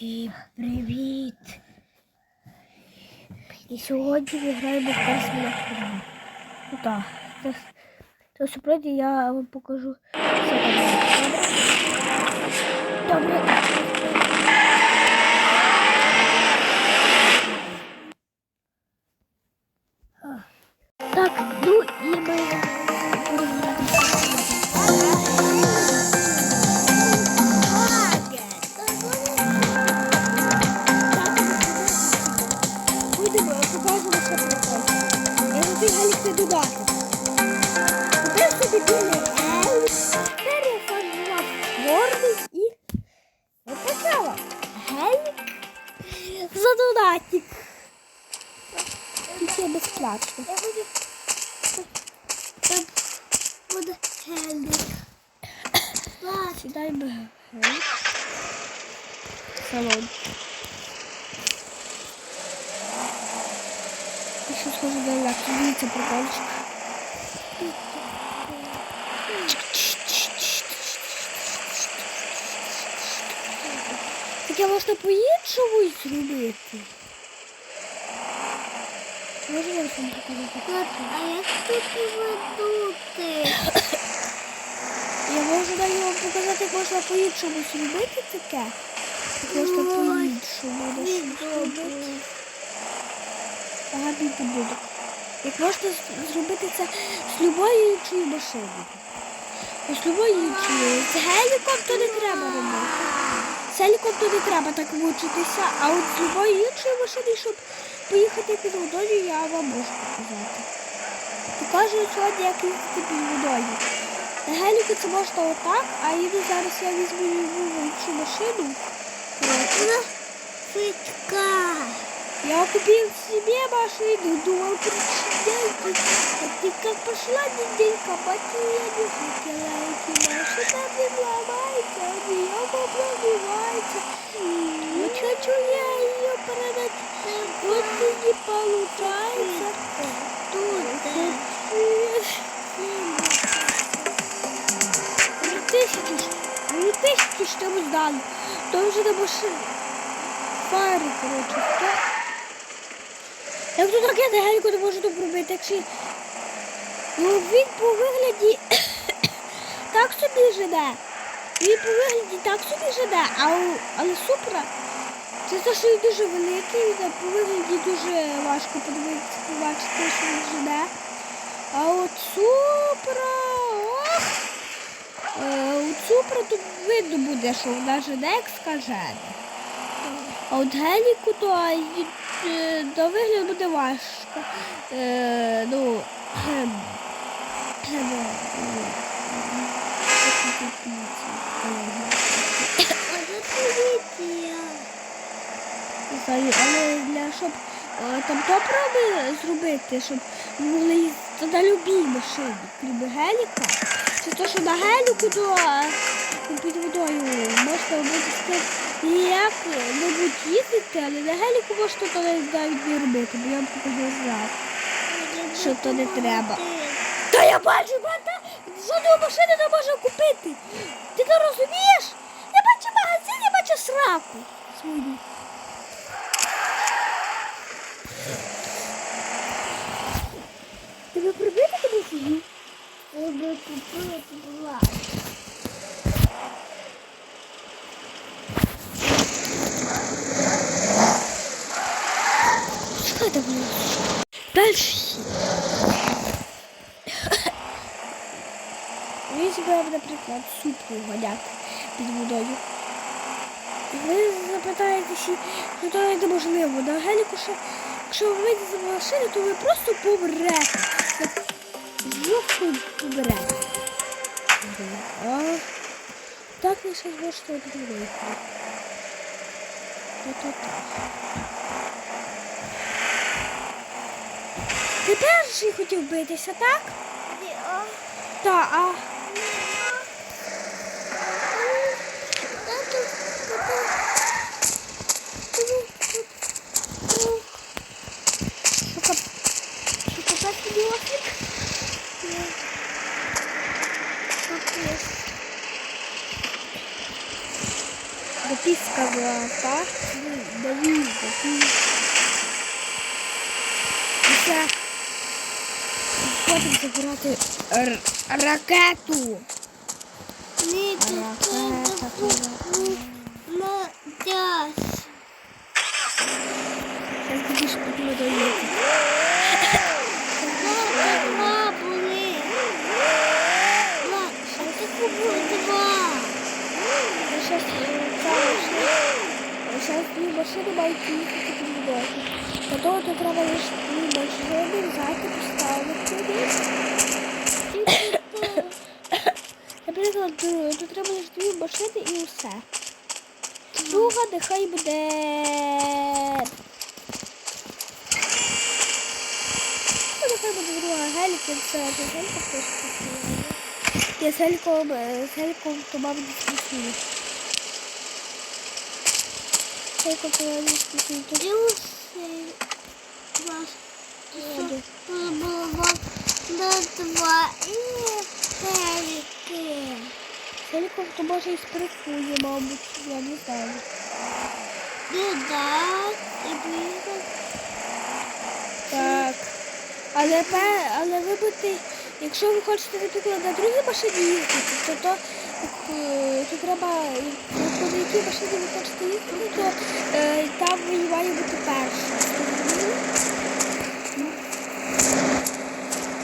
Всім привіт! І сьогодні ми граємо в Касміна Фурмі. Ну так, це, це супроти я вам покажу все там. Добре? Добре. Так, ну Сідаємо гелік. Салон. Еще схоже на ляпки. Видите, прикольчик. Таке можна по-іншому зробити. Можу я вам показати? А як тут ведути? Я можу далі вам показати, як можна по-іншому зробити таке. Можна по-іншому. Добре. Ага, не буду. Як можна зробити це з любої іншої машини. З любої іншої. З геліком то не треба робити. З геліком то не треба так мучитися, а от з любої іншої машини, щоб поїхати під водою, я вам можу показати. Покажу сьогодні, як їздити під водою. На геліку це можна отак, а іду зараз я візьму йому в іншу машину. Коротше. Фитка. Я купил себе машину, думал причинять. А ты как пошла неделька, батя я не хотела эти машина не ломается, у нее пробивается. Ну хочу я ее продать, вот и не получается. Мы сдали. То уже на машину. Фари, короче, сто. Як тут таке на гельку не можу тут робити, якщо... Ну він по вигляді так собі живе. Він по вигляді так собі живе, а у... але Супра, це те, що дуже великий, він по вигляді дуже важко подивитися, побачити, що він живе. А от Супра, у Супра тут видно буде, що вона живе, як скажена. А от геліку то е, до вигляду буде важко. Е, ну, е, але для щоб е, там топрові зробити, щоб могли їздити на любій машині, крім геліка. Це то, що на геліку то е, під водою можна буде як-небудь їздити, але на геліку можна то навіть не робити, бо я вам показав. Що то не треба. Та я бачу, бата, жодної машини не можу купити. Ти то розумієш? Я бачу магазин, я бачу сраку свою. Тебе прибити тобі фігню? Би купила була. Що це було? Дальше. Візьмемо, наприклад, супу ганяти під водою. Ви запитаєтеся, що то неможливо. На геліку якщо ви вийдете з машини, то ви просто помрете. Знову. А так ви ще зможете это Та-та-та. Ти перший хотів битися, так? Так, а Це хочемо забирати ракету. Ні, Зараз будеш підмодовувати. Наприклад, треба лише дві машини і все. Друга нехай буде. Ну, нехай буде друга геліка, це вже гелька просто. Я з геліком, е, з геліком то мабуть дискусію. Геліком то мабуть дискусію. Тут Плюс вас Воду. було на два і перики. Геліком то може і спрацює, мабуть, я не знаю. Додать і поїхати. Так. Але, але ви будете, якщо ви хочете, наприклад, на другій машині їздити, то, то, е, то треба, якщо на якій машині ви хочете їздити, то е, там має бути перша.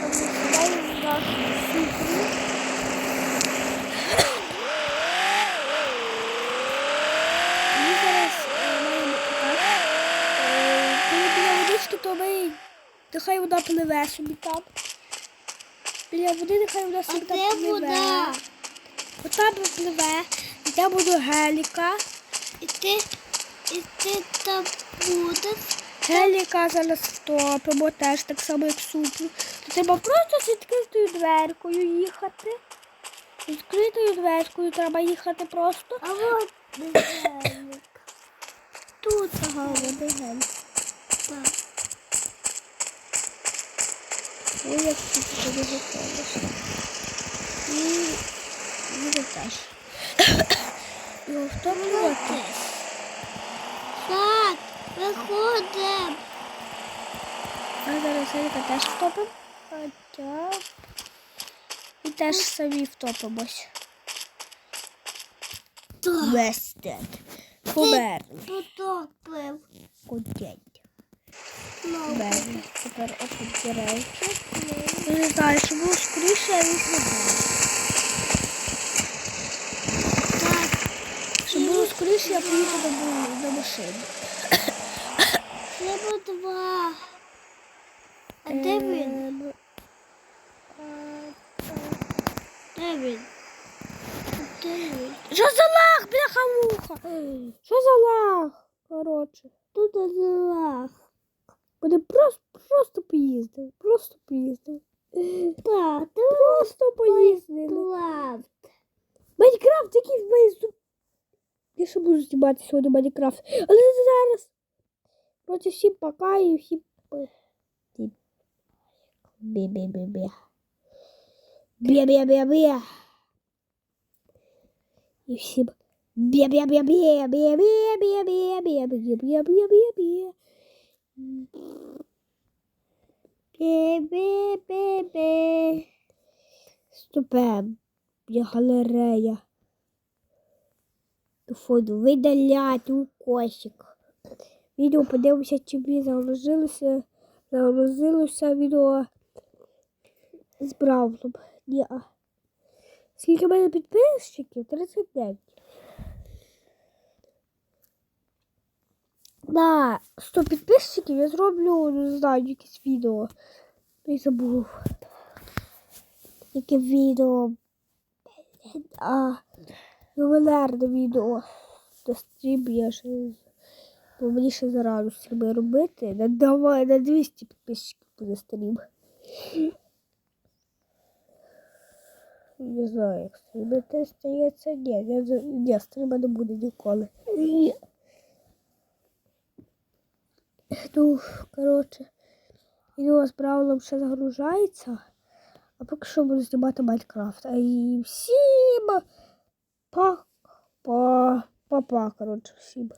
Там сідаємо на сідлі. Ми зараз е, маємо так. Е, Коли біля водички, то ми нехай вода пливе собі там. Біля води нехай вода А собі там пливе. вода? Отам пливе, і там буде геліка. І ти, і ти там будеш. Геліка зараз втопимо, теж так само, як супу. То треба просто з відкритою дверкою їхати. З відкритою дверкою треба їхати просто. А от дизайник. Тут ага, гелік. Так. Ой, як тут тобі заходиш. І буде теж. І втоплювати. Так, виходимо. А зараз Геліка теж втопимо. Хоча б. І теж самі втопимось. Вестед. Померли. Потопив. Контент. Берли. Тепер опустирається. Я не знаю, що було скоріше, я не знаю. так. Щоб було скоріше, я поїхав до, машини. Треба два. А де він? Ем, Де він? Де він? Що за лаг, бляха-муха? Що за лаг? Коротше. Тут лах. Буде просто, просто поїздив. Просто поїздив. Так, Просто поїздили. Майнкрафт, який в мене зуб. Я ще буду знімати сьогодні Майнкрафт. Але зараз. Коротше, всім пока і всім. Бі-бі-бі-бі. Бі-бі-бі-бі. І всім. Бі-бі-бі-бі-бі-бі-бі-бі-бі-бі-бі-бі. Бі-бі-бі-бі. Ступем. Є галерея. Фото видаляти у кошик. Відео подивимося, чи мені загрузилося. Загрузилося відео з Бравлом. Ні. а. Скільки в мене підписчиків? 39. На 100 підписчиків я зроблю, не знаю, якесь відео. Я забув. Яке відео. А, ювелерне відео. До стрім я ще. Бо мені ще зарано стріми робити. На, давай, на 200 підписчиків буде стрім. Не знаю, як стрімити стається. Ні, я, ні, стріма не буде ніколи. Ну, коротше, відео з Браулом ще загружається. А поки що буду знімати Майнкрафт. А і всім па, па, па, па, коротше, всім.